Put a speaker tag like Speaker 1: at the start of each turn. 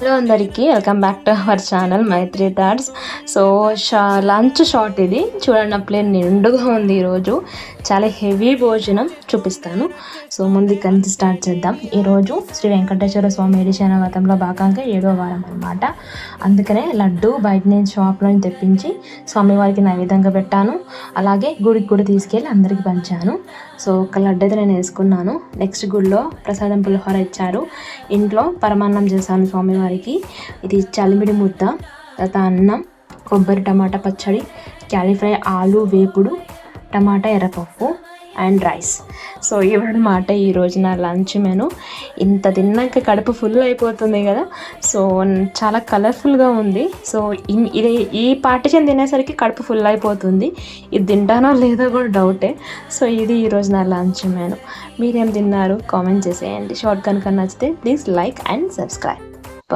Speaker 1: Hello అందరికీ welcome back to our channel Maitri thoughts. So Shah lunch short ఇది. చూడండి నా ప్లేన్ నిండుగా ఉంది ఈరోజు. చాలా హెవీ భోజనం చూపిస్తాను. సో ముందు ఇక్కడి నుంచి స్టార్ట్ చేద్దాం. ఈరోజు శ్రీ వెంకటేశ్వర స్వామి ఎడిషన్ వ్రతంలో భాగంగా ఏడో వారం అనమాట అందుకనే లడ్డు బయట నేను షాప్లో తెప్పించి స్వామివారికి నైవేద్యంగా పెట్టాను. అలాగే గుడికి కూడా తీసుకెళ్ళి అందరికి పంచాను. సో ఒక లడ్డు అయితే నేను వేసుకున్నాను. నెక్స్ట్ గుడిలో ప్రసాదం పులిహోర ఇచ్చారు. ఇంట్లో పరమాన్నం చేశాను వారికి. ఇది చలిమిడి ముద్ద తర్వాత అన్నం కొబ్బరి టమాటా పచ్చడి క్యాలీఫ్రై ఆలు వేపుడు టమాటా ఎర్రపప్పు అండ్ రైస్. సో ఇవన్నమాట ఈరోజు నా లంచ్ మెను. ఇంత తిన్నాక కడుపు ఫుల్ అయిపోతుంది కదా. సో చాలా కలర్ఫుల్గా ఉంది. సో ఇది ఈ పార్టిషన్ తినేసరికి కడుపు ఫుల్ అయిపోతుంది. ఇది తింటానో లేదో కూడా డౌటే సో ఇది ఈరోజు నా లంచ్ మెను. మీరేం తిన్నారు? కామెంట్ చేసేయండి. షార్ట్ కనుక నచ్చితే ప్లీజ్ లైక్ అండ్ సబ్స్క్రైబ్